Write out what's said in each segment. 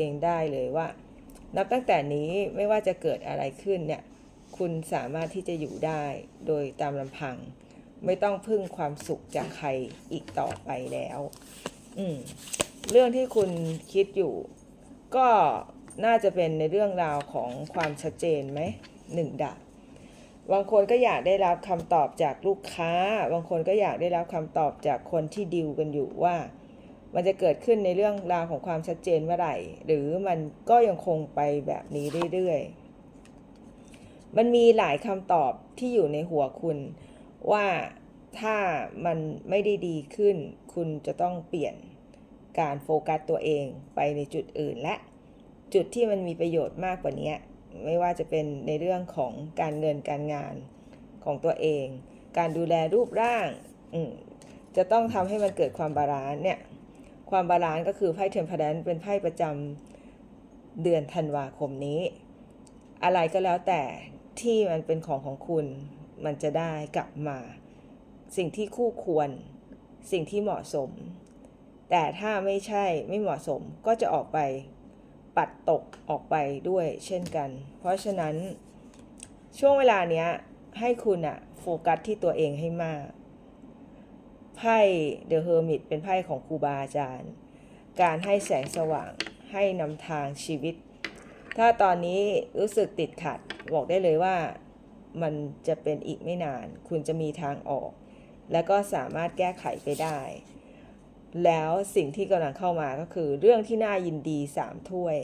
เองได้เลยว่า นับตั้งแต่นี้ไม่ว่าจะเกิดอะไรขึ้นเนี่ยคุณสามารถที่จะอยู่ได้โดยตามลำพัง ไม่ต้องพึ่งความสุขจากใครอีกต่อไปแล้ว อืมเรื่องที่คุณคิดอยู่ ก็น่าจะเป็นในเรื่องราวของความชัดเจนไหมหนึ่งดาบบางคนก็อยากได้รับคำตอบจากลูกค้า บางคนก็อยากได้รับคำตอบจากคนที่ดิวกันอยู่ว่า มันจะเกิดขึ้นในเรื่องราวของความชัดเจนเมื่อไหร่ หรือมันก็ยังคงไปแบบนี้เรื่อยๆ มันมีหลายคำตอบที่อยู่ในหัวคุณ ว่าถ้ามันไม่ได้ดีขึ้น คุณจะต้องเปลี่ยนการโฟกัสตัวเองไปในจุดอื่นและจุดที่มันมีประโยชน์มากกว่านี้ไม่ว่าจะเป็นในเรื่องของการเงินการงานของตัวเอง การดูแลรูปร่างจะต้องทำให้มันเกิดความบาลานซ์เนี่ย ความบาลานซ์ก็คือไพ่เทมเพลนเป็นไพ่ประจำเดือนธันวาคมนี้ อะไรก็แล้วแต่ที่มันเป็นของของคุณ มันจะได้กลับมา สิ่งที่คู่ควร สิ่งที่เหมาะสม แต่ถ้าไม่ใช่ไม่เหมาะสมก็จะออกไปปัดตกออกไปด้วยเช่นกัน เพราะฉะนั้นช่วงเวลาเนี้ยให้คุณอะโฟกัสที่ตัวเองให้มาก ไพ่เดอะเฮอร์มิตเป็นไพ่ของครูบาอาจารย์ การให้แสงสว่างให้นำทางชีวิต ถ้าตอนนี้รู้สึกติดขัดบอกได้เลยว่ามันจะเป็นอีกไม่นาน คุณจะมีทางออก และก็สามารถแก้ไขไปได้ แล้วสิ่งที่กำลังเข้ามาก็คือเรื่องที่น่ายินดีสามถ้วย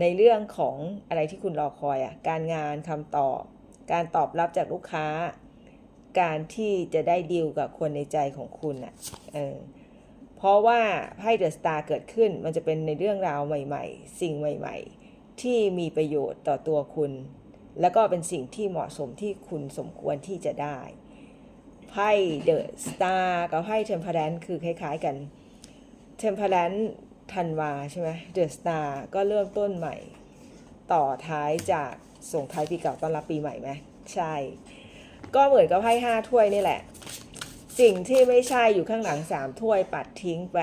ในเรื่องของอะไรที่คุณรอคอยอะการงานคำตอบ การตอบรับจากลูกค้า การที่จะได้ดีลกับคนในใจของคุณอะเออเพราะว่าไพ่เดอะสตาร์เกิดขึ้นมันจะเป็นในเรื่องราวใหม่ ๆ สิ่งใหม่ ๆ ที่มีประโยชน์ต่อตัวคุณ แล้วก็เป็นสิ่งที่เหมาะสมที่คุณสมควรที่จะได้ไพ่เดอะสตาร์กับไพ่เทมเพลนคือคล้าย ๆกันเทมเพลนธันวาใช่ไหมเดอะสตาร์ก็เริ่มต้นใหม่ ต่อท้ายจากส่งท้ายปีเก่าต้อนรับปีใหม่ไหมใช่ ก็เหมือนกับไพ่ห้าถ้วยนี่แหละ สิ่งที่ไม่ใช่อยู่ข้างหลังสามถ้วยปัดทิ้งไป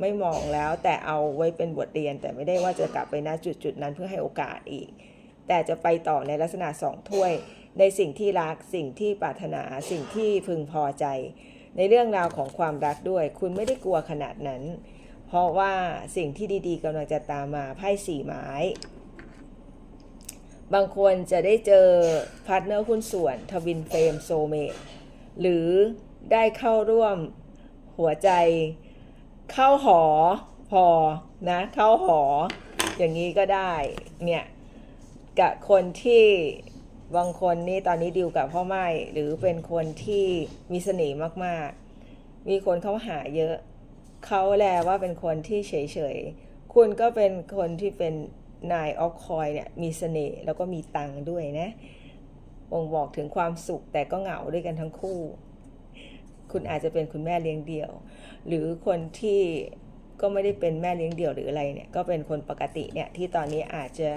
ไม่มองแล้วแต่เอาไว้เป็นบทเรียน แต่ไม่ได้ว่าจะกลับไปณจุดจุดนั้นเพื่อให้โอกาสอีก แต่จะไปต่อในลักษณะสองถ้วย ในสิ่งที่รักสิ่งที่ปรารถนาสิ่งที่พึงพอใจ ในเรื่องราวของความรักด้วย คุณไม่ได้กลัวขนาดนั้น เพราะว่าสิ่งที่ดีๆกำลังจะตามมาไพ่สี่ไม้ บางคนจะได้เจอพาร์ทเนอร์คุณส่วนทวินเฟรมโซเมตหรือได้เข้าร่วมหัวใจ เข้าหอพอนะ เข้าหอ อย่างนี้ก็ได้เนี่ยกับคนที่บางคนนี่ตอนนี้ดิวกับพ่อไม้หรือเป็นคนที่มีเสน่ห์มากๆ มีคนเข้าหาเยอะ เขาแลว่าเป็นคนที่เฉยๆ คุณก็เป็นคนที่เป็น นายออฟคอยเนี่ยมีเสน่ห์แล้วก็มีตังค์ด้วยนะบ่งบอกถึงความสุขแต่ก็เหงาด้วยกันทั้งคู่ คุณอาจจะเป็นคุณแม่เลี้ยงเดี่ยว หรือคนที่ก็ไม่ได้เป็นแม่เลี้ยงเดี่ยวหรืออะไรเนี่ยก็เป็นคนปกติเนี่ยที่ตอนนี้อาจจะ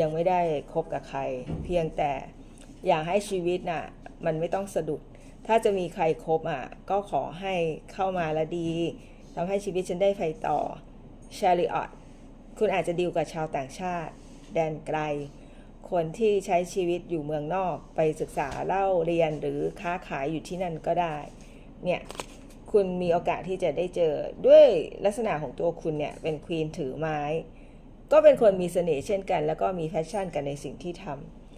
ยังไม่ได้คบกับใคร เพียงแต่อยากให้ชีวิตน่ะมันไม่ต้องสะดุด ถ้าจะมีใครครบอะก็ขอให้เข้ามาล้วดีทำให้ชีวิตฉันได้ไปต่อชาริออต คุณอาจจะดีลกับชาวต่างชาติ แดนไกล คนที่ใช้ชีวิตอยู่เมืองนอกไปศึกษาเล่าเรียนหรือค้าขายอยู่ที่นั่นก็ได้ เนี่ยคุณมีโอกาสที่จะได้เจอด้วยลักษณะของตัวคุณเนี่ยเป็นควีนถือไม้ ก็เป็นคนมีเสน่ห์เช่นกัน แล้วก็มีแพชชั่นกันในสิ่งที่ท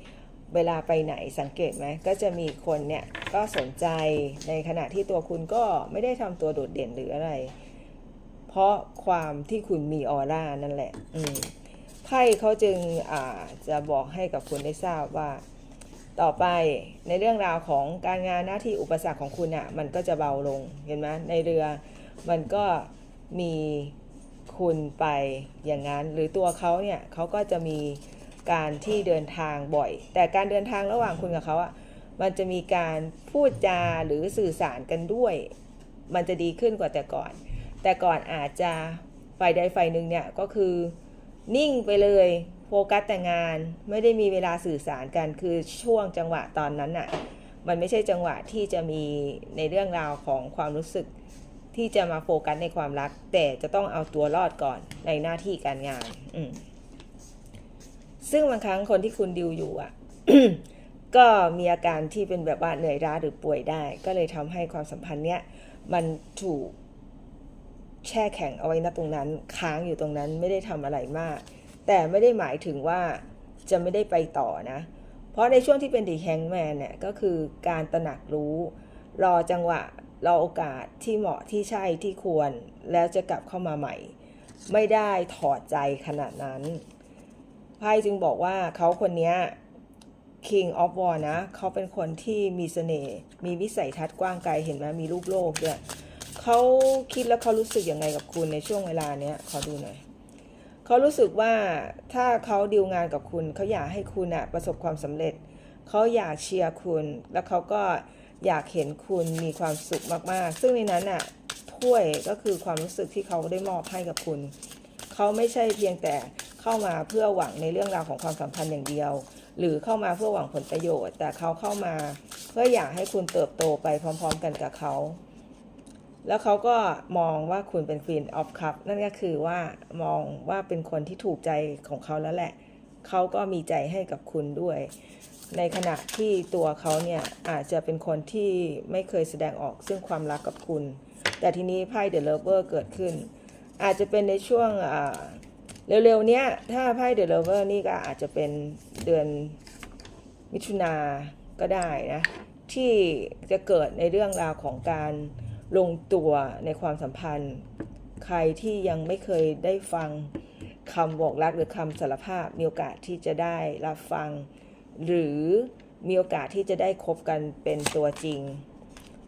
ำเวลาไปไหนสังเกตไหมก็จะมีคนเนี่ยก็สนใจในขณะที่ตัวคุณก็ไม่ได้ทำตัวโดดเด่นหรืออะไร เพราะความที่คุณมีออร่านั่นแหละ อืมไพ่เขาจึงอาจะบอกให้กับคุณได้ทราบว่า ต่อไปในเรื่องราวของการงานหน้าที่อุปสรรคของคุณอะ่ะ มันก็จะเบาลงเห็นไหมในเรือมันก็มีคุณไปอย่างนั้น หรือตัวเขาเนี่ยเขาก็จะมีการที่เดินทางบ่อย แต่การเดินทางระหว่างคุณกับเขาอะ่ะมันจะมีการพูดจาหรือสื่อสารกันด้วย มันจะดีขึ้นกว่าแต่ก่อน แต่ก่อนอาจจะไฟใดไฟหนึ่งเนี่ยก็คือนิ่งไปเลยโฟกัสแต่งานไม่ได้มีเวลาสื่อสารกันคือช่วงจังหวะตอนนั้นอะมันไม่ใช่จังหวะที่จะมีในเรื่องราวของความรู้สึกที่จะมาโฟกัสในความรัก แต่จะต้องเอาตัวรอดก่อนในหน้าที่การงานอืซึ่งบางครั้งคนที่คุณดิวอยู่อะก็มีอาการที่เป็นแบบว่าเหนื่อยล้าหรือป่วยได้ ก็เลยทำให้ความสัมพันธ์เนี้ยมันถูก แช่แข็งเอาไว้ณตรงนั้น ค้างอยู่ตรงนั้นไม่ได้ทำอะไรมาก แต่ไม่ได้หมายถึงว่าจะไม่ได้ไปต่อนะ เพราะในช่วงที่เป็นดีแฮงแมนเนี่ยก็คือการตระหนักรู้ รอจังหวะ รอโอกาสที่เหมาะที่ใช่ที่ควร แล้วจะกลับเข้ามาใหม่ ไม่ได้ถอดใจขนาดนั้นไพ่จึงบอกว่าเขาคนนี้ King of War นะ เขาเป็นคนที่มีเสน่ห์มีวิสัยทัศน์กว้างไกลเห็นไหมมีรูปโลกด้วย เขาคิดแล้วเขารู้สึกยังไงกับคุณในช่วงเวลาเนี้ยขอดูหน่อยเขารู้สึกว่าถ้าเขาดีลงานกับคุณเขาอยากให้คุณอะประสบความสำเร็จเขาอยากเชียร์คุณ แล้วเขาก็อยากเห็นคุณมีความสุขมากๆ ซึ่งในนั้นอะถ้วยก็คือความรู้สึกที่เขาได้มอบให้กับคุณ เขาไม่ใช่เพียงแต่เข้ามาเพื่อหวังในเรื่องราวของความสัมพันธ์อย่างเดียว หรือเข้ามาเพื่อหวังผลประโยชน์ แต่เขาเข้ามาเพื่ออยากให้คุณเติบโตไปพร้อม ๆ กันกับเขา แล้วเขาก็มองว่าคุณเป็น Queen of Cup นั่นก็คือว่ามองว่าเป็นคนที่ถูกใจของเขาแล้วแหละ เขาก็มีใจให้กับคุณด้วย ในขณะที่ตัวเขาเนี่ยอาจจะเป็นคนที่ไม่เคยแสดงออกซึ่งความรักกับคุณ แต่ทีนี้ไพ่ The Lover เกิดขึ้น อาจจะเป็นในช่วงเร็วๆเนี้ยถ้าไพ่ The Lover นี่ก็อาจจะเป็นเดือนมิถุนาก็ได้นะที่จะเกิดในเรื่องราวของการ ลงตัวในความสัมพันธ์ ใครที่ยังไม่เคยได้ฟังคำบอกรักหรือคำสารภาพ มีโอกาสที่จะได้รับฟัง หรือมีโอกาสที่จะได้คบกันเป็นตัวจริง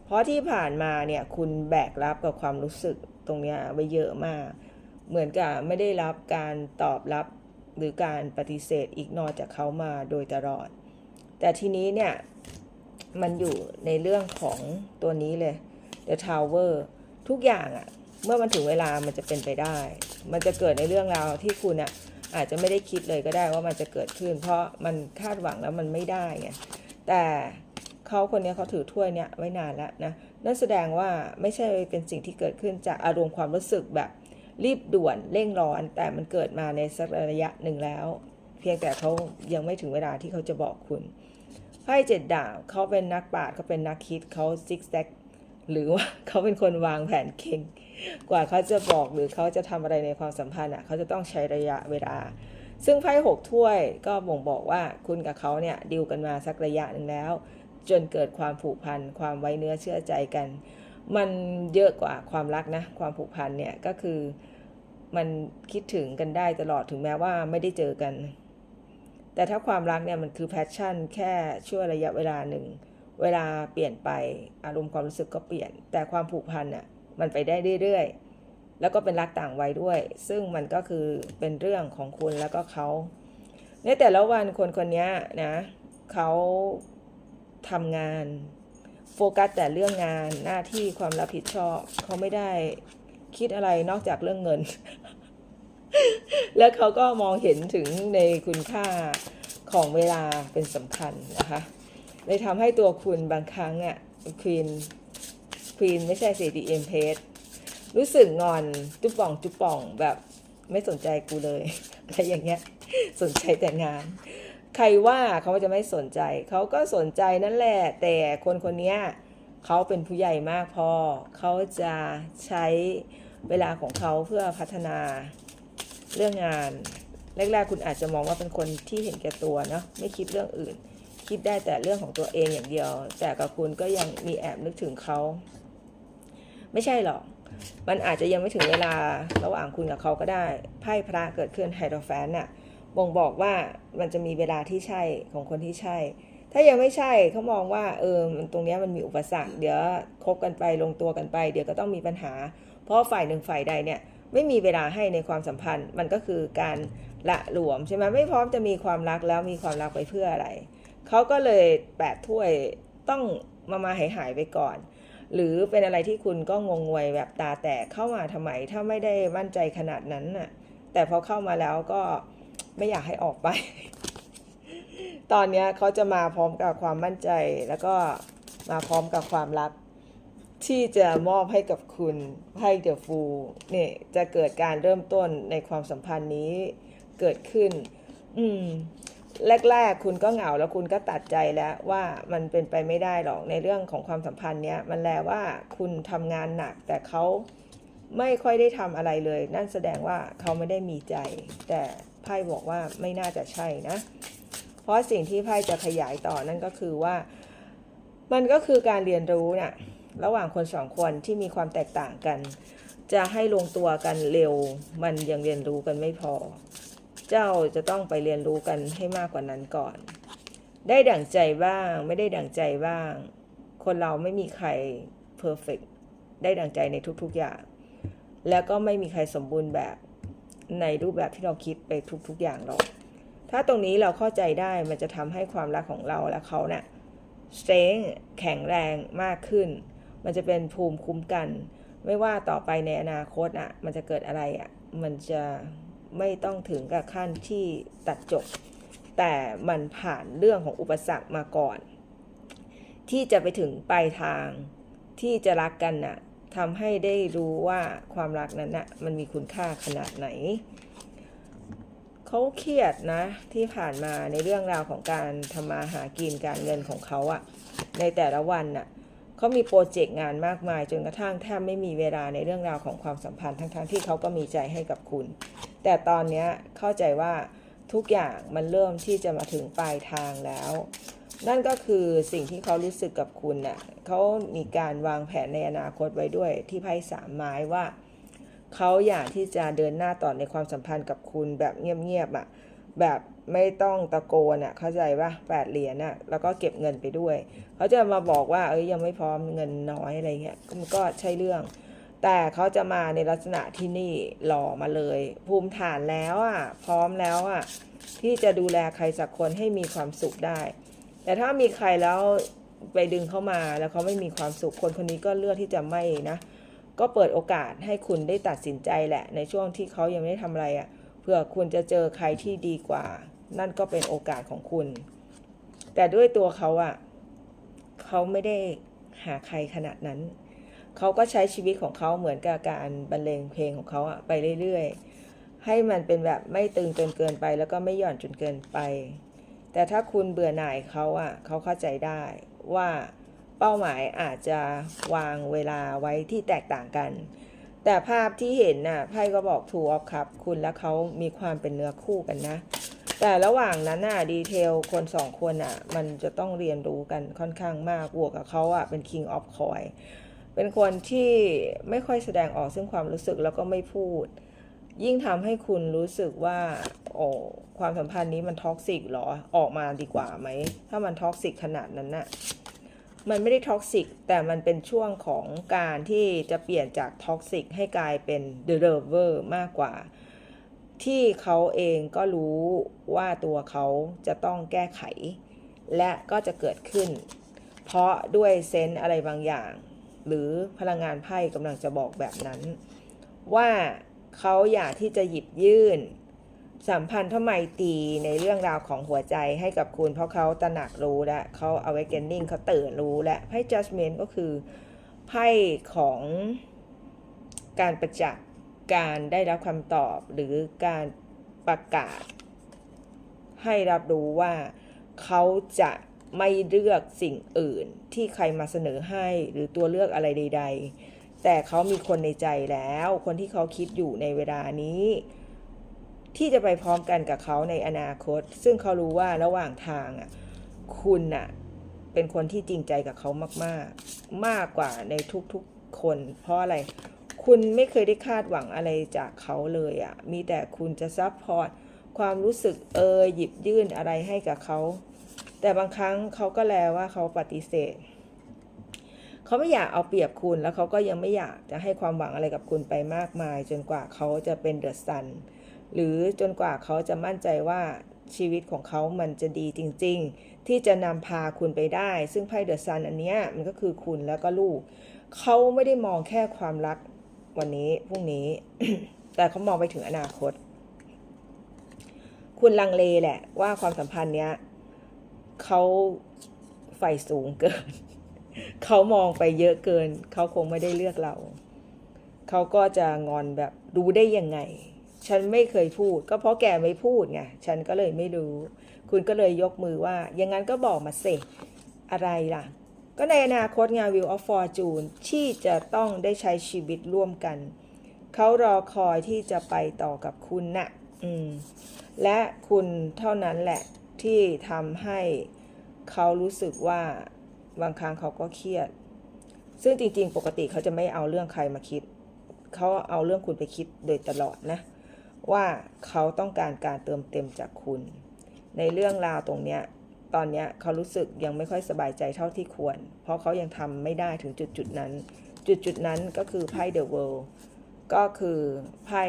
เพราะที่ผ่านมาเนี่ยคุณแบกรับกับความรู้สึกตรงเนี้ยไว้เยอะมาก เหมือนกับไม่ได้รับการตอบรับหรือการปฏิเสธอีกนอจากเขามาโดยตลอด แต่ทีนี้เนี่ยมันอยู่ในเรื่องของตัวนี้เลย The Tower ทุกอย่างอะเมื่อมันถึงเวลามันจะเป็นไปได้ มันจะเกิดในเรื่องราวที่คุณอะอาจจะไม่ได้คิดเลยก็ได้ว่ามันจะเกิดขึ้น เพราะมันคาดหวังแล้วมันไม่ได้ไงแต่เขาคนนี้เขาถือถ้วยเนี้ยไว้นานแล้วนะนั่นแสดงว่าไม่ใช่เป็นสิ่งที่เกิดขึ้นจากอารมณ์ความรู้สึกแบบรีบด่วนเร่งร้อน แต่มันเกิดมาในสักระยะหนึ่งแล้ว เพียงแต่เขายังไม่ถึงเวลาที่เขาจะบอกคุณไพ่เจ็ดดาบเขาเป็นนักปราชญ์เขาเป็นนักคิดเขาซิกแซก หรือว่าเขาเป็นคนวางแผนเก่ง กว่าเขาจะบอกหรือเขาจะทำอะไรในความสัมพันธ์อะเขาจะต้องใช้ระยะเวลา ซึ่งไพ่หกถ้วยก็บ่งบอกว่าคุณกับเขาเนี่ยดิวกันมาสักระยะหนึ่งแล้ว จนเกิดความผูกพันความไว้เนื้อเชื่อใจกัน มันเยอะกว่าความรักนะ ความผูกพันเนี่ยก็คือมันคิดถึงกันได้ตลอดถึงแม้ว่าไม่ได้เจอกัน แต่ถ้าความรักเนี่ยมันคือแพชชั่นแค่ชั่วระยะเวลาหนึ่ง เวลาเปลี่ยนไปอารมณ์ความรู้สึกก็เปลี่ยน แต่ความผูกพันน่ะมันไปได้เรื่อยๆ แล้วก็เป็นรักต่างวัยด้วย ซึ่งมันก็คือเป็นเรื่องของคุณแล้วก็เขาในแต่ละวันคนคนนี้นะเขาทำงานโฟกัสแต่เรื่องงานหน้าที่ความรับผิดชอบเขาไม่ได้คิดอะไรนอกจากเรื่องเงิน แล้วเขาก็มองเห็นถึงในคุณค่าของเวลาเป็นสำคัญนะคะ เลยทำให้ตัวคุณบางครั้งอะควีนควีนไม่ใช่ CDM เพจรู้สึกงอนจุบป่องจุบป่องแบบไม่สนใจกูเลย อะไรอย่างเงี้ย สนใจแต่งาน ใครว่าเขาจะไม่สนใจ เขาก็สนใจนั่นแหละ แต่คนคนนี้เขาเป็นผู้ใหญ่มากพอ เขาจะใช้เวลาของเขาเพื่อพัฒนาเรื่องงาน แรกๆคุณอาจจะมองว่าเป็นคนที่เห็นแก่ตัวเนาะไม่คิดเรื่องอื่น คิดได้แต่เรื่องของตัวเองอย่างเดียว แต่กับคุณก็ยังมีแอบนึกถึงเขา ไม่ใช่หรอก มันอาจจะยังไม่ถึงเวลาระหว่างคุณกับเขาก็ได้ ไพ่พระเกิดขึ้นไฮโดรแฟนน่ะ บ่งบอกว่ามันจะมีเวลาที่ใช่ของคนที่ใช่ ถ้ายังไม่ใช่เขามองว่าเออมันตรงนี้มันมีอุปสรรค เดี๋ยวคบกันไปลงตัวกันไป เดี๋ยวก็ต้องมีปัญหา เพราะฝ่ายหนึ่งฝ่ายใดเนี่ยไม่มีเวลาให้ในความสัมพันธ์ มันก็คือการละหลวมใช่ไหมไม่พร้อมจะมีความรักแล้วมีความรักไปเพื่ออะไร เขาก็เลยแปดถ้วยต้องมามาหายหายไปก่อน หรือเป็นอะไรที่คุณก็งงงวยแบบตาแตกเข้ามาทำไม ถ้าไม่ได้มั่นใจขนาดนั้นน่ะ แต่พอเข้ามาแล้วก็ไม่อยากให้ออกไป ตอนนี้เขาจะมาพร้อมกับความมั่นใจแล้วก็มาพร้อมกับความรักที่จะมอบให้กับคุณไพ่เดอะฟูเนี่ยจะเกิดการเริ่มต้นในความสัมพันธ์นี้เกิดขึ้น อืม แรก ๆ คุณก็เหงาแล้วคุณก็ตัดใจแล้วว่ามันเป็นไปไม่ได้หรอกในเรื่องของความสัมพันธ์เนี้ยมันแลว่าคุณทำงานหนักแต่เขาไม่ค่อยได้ทำอะไรเลย นั่นแสดงว่าเขาไม่ได้มีใจ แต่ไพ่บอกว่าไม่น่าจะใช่นะ เพราะสิ่งที่ไพ่จะขยายต่อนั่นก็คือว่า มันก็คือการเรียนรู้น่ะระหว่างคนสองคนที่มีความแตกต่างกัน จะให้ลงตัวกันเร็ว มันยังเรียนรู้กันไม่พอ เจ้าจะต้องไปเรียนรู้กันให้มากกว่านั้นก่อน ได้ดั่งใจบ้าง ไม่ได้ดั่งใจบ้าง คนเราไม่มีใครเพอร์เฟกได้ดั่งใจในทุกๆอย่าง แล้วก็ไม่มีใครสมบูรณ์แบบในรูปแบบที่เราคิดไปทุกๆอย่างหรอกถ้าตรงนี้เราเข้าใจได้มันจะทำให้ความรักของเราและเขาเนะ่ยสเตงแข็งแรงมากขึ้น มันจะเป็นภูมิคุ้มกัน ไม่ว่าต่อไปในอนาคตอะ มันจะเกิดอะไรอะ มันจะ ไม่ต้องถึงกับขั้นที่ตัดจบ แต่มันผ่านเรื่องของอุปสรรคมาก่อน ที่จะไปถึงปลายทางที่จะรักกันน่ะทำให้ได้รู้ว่าความรักนั้นน่ะมันมีคุณค่าขนาดไหนเขาเครียดนะที่ผ่านมาในเรื่องราวของการทำมาหากินการเงินของเขาอะในแต่ละวันน่ะ เขามีโปรเจกต์งานมากมาย จนกระทั่งแทบไม่มีเวลาในเรื่องราวของความสัมพันธ์ทั้งๆที่เขาก็มีใจให้กับคุณ แต่ตอนเนี้ยเข้าใจว่าทุกอย่างมันเริ่มที่จะมาถึงปลายทางแล้ว นั่นก็คือสิ่งที่เขารู้สึกกับคุณน่ะเขามีการวางแผนในอนาคตไว้ด้วยที่ไพ่สามไม้ว่าเขาอยากที่จะเดินหน้าต่อในความสัมพันธ์กับคุณแบบเงียบๆอะ แบบไม่ต้องตะโกนอะเข้าใจปะแปดเหรียญอะแล้วก็เก็บเงินไปด้วย เขาจะมาบอกว่าเอ้ยยังไม่พร้อมเงินน้อยอะไรเงี้ยมันก็ใช่เรื่อง แต่เขาจะมาในลักษณะที่นี่หล่อมาเลย ภูมิฐานแล้วอะพร้อมแล้วอะที่จะดูแลใครสักคนให้มีความสุขได้ แต่ถ้ามีใครแล้วไปดึงเข้ามาแล้วเขาไม่มีความสุขคนคนนี้ก็เลือกที่จะไม่นะ ก็เปิดโอกาสให้คุณได้ตัดสินใจแหละ ในช่วงที่เขายังไม่ได้ทำอะไรอะ่ะ เผื่อคุณจะเจอใครที่ดีกว่า นั่นก็เป็นโอกาสของคุณ แต่ด้วยตัวเขาอะ่ะเขาไม่ได้หาใครขนาดนั้น เขาก็ใช้ชีวิตของเขาเหมือนกับการบรรเลงเพลงของเขาอะไปเรื่อยๆ ให้มันเป็นแบบไม่ตึงจนเกินไป แล้วก็ไม่หย่อนจนเกินไป แต่ถ้าคุณเบื่อหน่ายเขาอะ่ะเขาเข้าใจได้ว่าเป้าหมายอาจจะวางเวลาไว้ที่แตกต่างกัน แต่ภาพที่เห็นน่ะไพ่ก็บอกถูออฟครับคุณและเขามีความเป็นเนื้อคู่กันนะ แต่ระหว่างนั้นน่ะดีเทลคนสองคนน่ะ มันจะต้องเรียนรู้กันค่อนข้างมากบวกกับเขาอะเป็น King of Coin เป็นคนที่ไม่ค่อยแสดงออกซึ่งความรู้สึกแล้วก็ไม่พูด ยิ่งทำให้คุณรู้สึกว่า โอ้ความสัมพันธ์นี้มันท็อกซิกหรอออกมาดีกว่าไหม ถ้ามันท็อกซิกขนาดนั้นน่ะ มันไม่ได้ท็อกซิกแต่มันเป็นช่วงของการที่จะเปลี่ยนจากท็อกซิกให้กลายเป็นเดเ e เวอร์มากกว่า ที่เขาเองก็รู้ว่าตัวเขาจะต้องแก้ไข และก็จะเกิดขึ้น เพราะด้วยเซนส์อะไรบางอย่าง หรือพลังงานไพ่กำลังจะบอกแบบนั้น ว่าเขาอยากที่จะหยิบยื่น สัมพันธ์ไมตรีในเรื่องราวของหัวใจให้กับคุณ เพราะเขาตระหนักรู้และเขา awakening เขาตื่นรู้และไพ่ judgment ก็คือไพ่ของการประจักษ์การได้รับคำตอบหรือการประกาศ ให้รับรู้ว่าเขาจะไม่เลือกสิ่งอื่นที่ใครมาเสนอให้หรือตัวเลือกอะไรใด ๆ แต่เขามีคนในใจแล้ว คนที่เขาคิดอยู่ในเวลานี้ ที่จะไปพร้อมกันกับเขาในอนาคต ซึ่งเขารู้ว่าระหว่างทางอะคุณน่ะเป็นคนที่จริงใจกับเขามาก ๆ มากกว่าในทุกๆคน เพราะอะไร คุณไม่เคยได้คาดหวังอะไรจากเขาเลยอะ มีแต่คุณจะซัพพอร์ตความรู้สึกเออหยิบยื่นอะไรให้กับเขา แต่บางครั้งเขาก็แลว่าเขาปฏิเสธ เขาไม่อยากเอาเปรียบคุณแล้วเขาก็ยังไม่อยากจะให้ความหวังอะไรกับคุณไปมากมาย จนกว่าเขาจะเป็นเดอะซัน หรือจนกว่าเขาจะมั่นใจว่าชีวิตของเขามันจะดีจริง ๆ ที่จะนำพาคุณไปได้ ซึ่งไพ่เดอะซันอันเนี้ยมันก็คือคุณแล้วก็ลูก เขาไม่ได้มองแค่ความรักวันนี้พรุ่งนี้ แต่เขามองไปถึงอนาคต คุณลังเลแหละ ว่าความสัมพันธ์เนี้ยเขาไฟสูงเกิน เขามองไปเยอะเกิน เขาคงไม่ได้เลือกเรา เขาก็จะงอนแบบรู้ได้ยังไง ฉันไม่เคยพูด ก็เพราะแกไม่พูดไงฉันก็เลยไม่รู้ คุณก็เลยยกมือว่า อย่างนั้นก็บอกมาเสอะไรล่ะ ก็ในอนาคตงาน Wheel of Fortune ที่จะต้องได้ใช้ชีวิตร่วมกัน เขารอคอยที่จะไปต่อกับคุณนะ่ะอืมและคุณเท่านั้นแหละที่ทำให้เขารู้สึกว่าบางครั้งเขาก็เครียด ซึ่งจริงๆ ปกติเขาจะไม่เอาเรื่องใครมาคิด เขาเอาเรื่องคุณไปคิดโดยตลอดนะ ว่าเขาต้องการการเติมเต็มจากคุณ ในเรื่องราวตรงเนี้ยตอนเนี้ยเขารู้สึกยังไม่ค่อยสบายใจเท่าที่ควร เพราะเขายังทำไม่ได้ถึงจุดจุดนั้น จุดจุดนั้นก็คือไพ่ The World ก็คือไพ่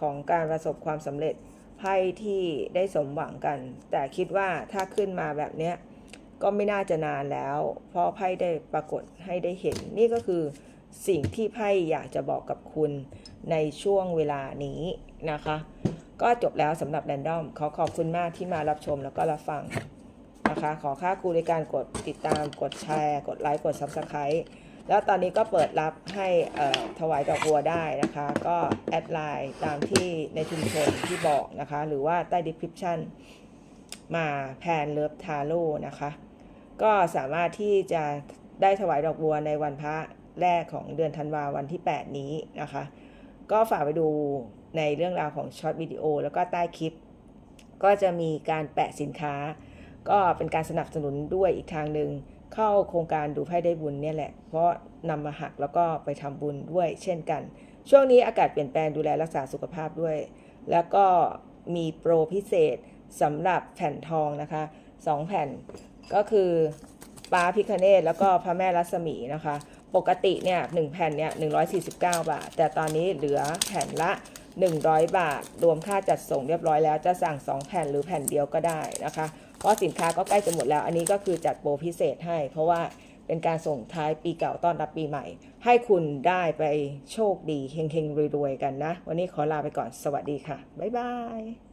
ของการประสบความสำเร็จไพ่ที่ได้สมหวังกัน แต่คิดว่าถ้าขึ้นมาแบบเนี้ยก็ไม่น่าจะนานแล้ว เพราะไพ่ได้ปรากฏให้ได้เห็น นี่ก็คือสิ่งที่ไพ่อยากจะบอกกับคุณในช่วงเวลานี้ นะคะ ก็จบแล้วสำหรับแรนดอมขอขอบคุณมากที่มารับชมแล้วก็รับฟังนะคะ ขอค่าครูในการกดติดตามกดแชร์ กดไลค์กด Subscribe แล้วตอนนี้ก็เปิดรับให้ถวายดอกบัวได้นะคะ ก็แอดไลน์ตามที่ในชุมชนที่บอกนะคะ หรือว่าใต้ description มาแพนเลิฟทาโร่นะคะ ก็สามารถที่จะได้ถวายดอกบัวในวันพระแรกของเดือนธันวาวันที่ 8 นี้นะคะ ก็ฝากไปดู ในเรื่องราวของช็อตวิดีโอแล้วก็ใต้คลิป ก็จะมีการแปะสินค้า ก็เป็นการสนับสนุนด้วยอีกทางหนึ่งเข้าโครงการดูไพ่ได้บุญเนี่ยแหละ เพราะนำมาหักแล้วก็ไปทำบุญด้วยเช่นกัน ช่วงนี้อากาศเปลี่ยนแปลงดูแลรักษาสุขภาพด้วย แล้วก็มีโปรพิเศษสำหรับแผ่นทองนะคะ 2 แผ่นก็คือป้าพิคเนตแล้วก็พระแม่รัศมีนะคะ ปกติเนี่ยหนึ่งแผ่นเนี่ย149 บาท แต่ตอนนี้เหลือแผ่นละ 100 บาท รวมค่าจัดส่งเรียบร้อยแล้วจะสั่ง 2 แผ่นหรือแผ่นเดียวก็ได้นะคะ เพราะสินค้าก็ใกล้จะหมดแล้ว อันนี้ก็คือจัดโปรพิเศษให้ เพราะว่าเป็นการส่งท้ายปีเก่าต้อนรับปีใหม่ ให้คุณได้ไปโชคดีเฮงๆรวยๆกันนะ วันนี้ขอลาไปก่อนสวัสดีค่ะ บ๊ายบาย